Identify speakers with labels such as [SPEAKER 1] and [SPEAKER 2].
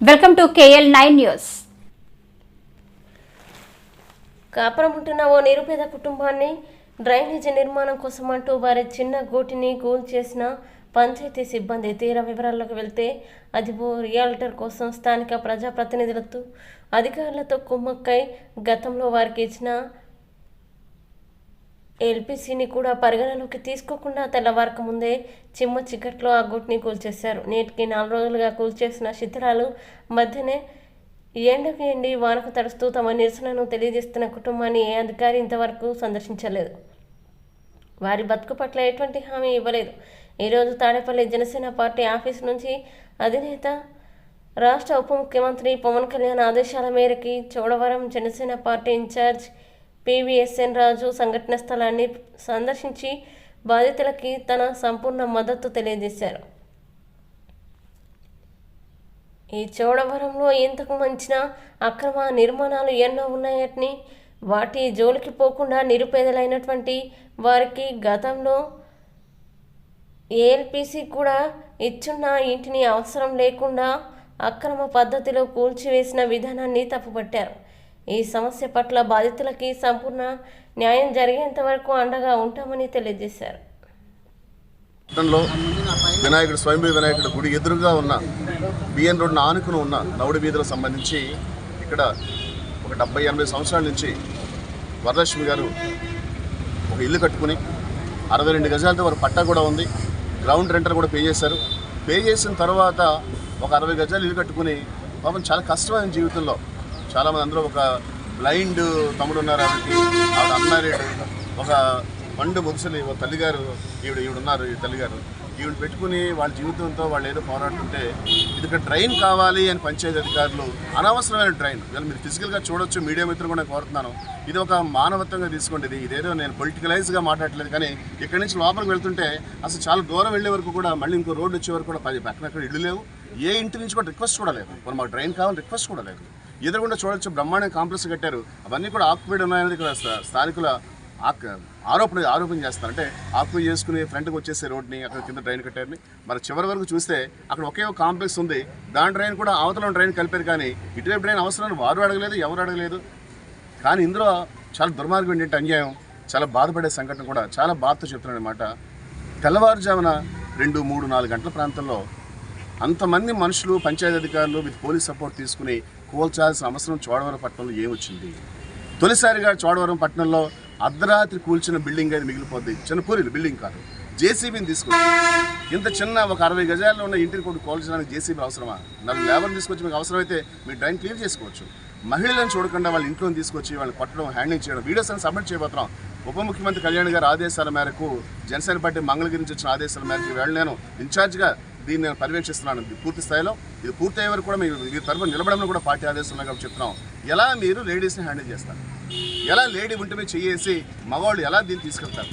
[SPEAKER 1] Welcome to KL nine news
[SPEAKER 2] కాపురం ఉంటున్న ఓ నిరుపేద కుటుంబాన్ని డ్రైనేజీ నిర్మాణం కోసం అంటూ వారి చిన్న గోటిని గోల్ చేసిన పంచాయతీ సిబ్బంది తీర వివరాల్లోకి వెళ్తే అది ఓ రియాల్టర్ కోసం స్థానిక ప్రజాప్రతినిధులతో అధికారులతో కుమ్మక్కై గతంలో వారికి ఇచ్చిన ఎల్పిసిని కూడా పరిగణలోకి తీసుకోకుండా తెల్లవారక ముందే చిమ్మ చిక్కట్లో ఆ గుట్ని కూల్చేశారు. నేటికి నాలుగు రోజులుగా కూల్చేసిన శిథిలాలు మధ్యనే ఎండకు ఎండి వానకు తడుస్తూ తమ నిరసనను తెలియజేస్తున్న కుటుంబాన్ని ఏ అధికారి ఇంతవరకు సందర్శించలేదు. వారి బతుకు పట్ల ఎటువంటి హామీ ఇవ్వలేదు. ఈరోజు తాడేపల్లి జనసేన పార్టీ ఆఫీస్ నుంచి అధినేత రాష్ట్ర ఉప ముఖ్యమంత్రి పవన్ కళ్యాణ్ ఆదేశాల మేరకి Chodavaram Janasena party incharge PVSN Raju సంఘటన స్థలాన్ని సందర్శించి బాధితులకి తన సంపూర్ణ మద్దతు తెలియజేశారు. ఈ చోడవరంలో ఇంతకు మంచిన అక్రమ నిర్మాణాలు ఎన్నో ఉన్నాయని వాటి జోలికి పోకుండా నిరుపేదలైనటువంటి వారికి గతంలో ఏఎల్పిసి కూడా ఇచ్చున్న ఇంటిని అవసరం లేకుండా అక్రమ పద్ధతిలో కూల్చివేసిన విధానాన్ని తప్పుపట్టారు. ఈ సమస్య పట్ల బాధితులకి సంపూర్ణ న్యాయం జరిగేంత వరకు అండగా ఉంటామని తెలియజేశారు.
[SPEAKER 3] వినాయకుడు స్వయంభూ వినాయకుడు గుడి ఎదురుగా ఉన్న బిఎన్ రోడ్డున ఆనుకుని ఉన్న నవడి వీధులకు సంబంధించి ఇక్కడ ఒక డెబ్బై ఎనభై సంవత్సరాల నుంచి వరలక్ష్మి గారు ఒక ఇల్లు కట్టుకుని అరవై రెండు గజాలతో వారు పట్టా కూడా ఉంది. గ్రౌండ్ రెంటర్ కూడా పే చేశారు. పే చేసిన తర్వాత ఒక అరవై గజాలు ఇల్లు కట్టుకుని పాపం చాలా కష్టమైన జీవితంలో చాలామంది అందరూ ఒక బ్లైండ్ తమ్ముడు ఉన్నారు ఆవిడకి ఆవిడ అన్మ్యారీడ్ ఒక పండు ముసలి ఒక తల్లిగారు ఈవిడ ఈవిడున్నారు ఈ తల్లిగారు. ఈవిడ పెట్టుకుని వాళ్ళ జీవితంతో వాళ్ళు ఏదో పోరాడుతుంటే ఇది ఒక డ్రైన్ కావాలి అని పంచాయతీ అధికారులు అనవసరమైన డ్రైన్ ఇవాళ మీరు ఫిజికల్గా చూడొచ్చు మీడియా మిత్రులు కూడా కోరుతున్నాను. ఇది ఒక మానవత్వంగా తీసుకోండి. ఇది ఇదేదో నేను పొలిటికలైజ్గా మాట్లాడలేదు కానీ ఇక్కడి నుంచి లోపలికి వెళ్తుంటే అసలు చాలా దూరం వెళ్ళే వరకు కూడా మళ్ళీ ఇంకో రోడ్డు వచ్చే వరకు కూడా పది పక్కన ఇళ్ళు లేవు. ఏ ఇంటి నుంచి కూడా రిక్వెస్ట్ కూడా లేదు. మరి మాకు డ్రైన్ కావాలి రిక్వెస్ట్ కూడా లేదు. ఎదురుగుండా చూడొచ్చు బ్రహ్మాండ కాంప్లెక్స్ కట్టారు. అవన్నీ కూడా ఆక్యుపైడ్ ఉన్నాయనేది ఇక్కడ స్థానికుల ఆరోపణ ఆరోపణ చేస్తారు అంటే ఆక్యుపై చేసుకుని ఫ్రంట్కి వచ్చేసే రోడ్ని అక్కడ కింద డ్రైన్ కట్టారని. మరి చివరి వరకు చూస్తే అక్కడ ఒకే ఒక కాంప్లెక్స్ ఉంది. దాని డ్రైన్ కూడా అవతల డ్రైన్ కలిపారు కానీ ఇటువైపు డ్రైన్ అవసరాన్ని వారు అడగలేదు ఎవరు అడగలేదు. కానీ ఇందులో చాలా దుర్మార్గం ఏంటంటే అన్యాయం చాలా బాధపడే సంఘటన కూడా చాలా బాధతో చెప్తున్నాను అనమాట తెల్లవారుజామున రెండు మూడు నాలుగు గంటల ప్రాంతంలో అంతమంది మనుషులు పంచాయతీ అధికారులు విత్ పోలీస్ సపోర్ట్ తీసుకుని కూల్చాల్సిన అవసరం చోడవరం పట్టణంలో ఏమొచ్చింది? తొలిసారిగా చోడవరం పట్టణంలో అర్ధరాత్రి కూల్చిన బిల్డింగ్ అది మిగిలిపోద్ది. చిన్న పూరిలు బిల్డింగ్ కాదు. జేసీబీని తీసుకొచ్చి ఇంత చిన్న ఒక అరవై గజాల్లో ఉన్న ఇంటిని కొట్టు కోల్చడానికి జేసీబీ అవసరమా? నన్ను లేబర్ తీసుకొచ్చి మీకు అవసరమైతే మీ డ్రైన్ క్లియర్ చేసుకోవచ్చు. మహిళలను చూడకుండా వాళ్ళ ఇంట్లో తీసుకొచ్చి వాళ్ళని కొట్టడం హ్యాండింగ్ చేయడం వీడియోస్ అని సబ్మిట్ చేయబోతున్నాం. ఉప ముఖ్యమంత్రి కళ్యాణ్ గారి ఆదేశాల మేరకు జనసేన పార్టీ మంగళగిరి నుంచి వచ్చిన ఆదేశాల మేరకు వెళ్ళి నేను ఇన్ఛార్జ్గా దీన్ని నేను పర్యవేక్షిస్తున్నాను. పూర్తి స్థాయిలో ఇది పూర్తయ్యే వరకు కూడా మీరు మీ తరఫున నిలబడమని కూడా పార్టీ ఆదేశాలు కాబట్టి చెప్తున్నాం. ఎలా మీరు లేడీస్ని హ్యాండిల్ చేస్తారు? ఎలా లేడీ ఉంటే చేసి మగవాళ్ళు ఎలా దీన్ని తీసుకెళ్తారు?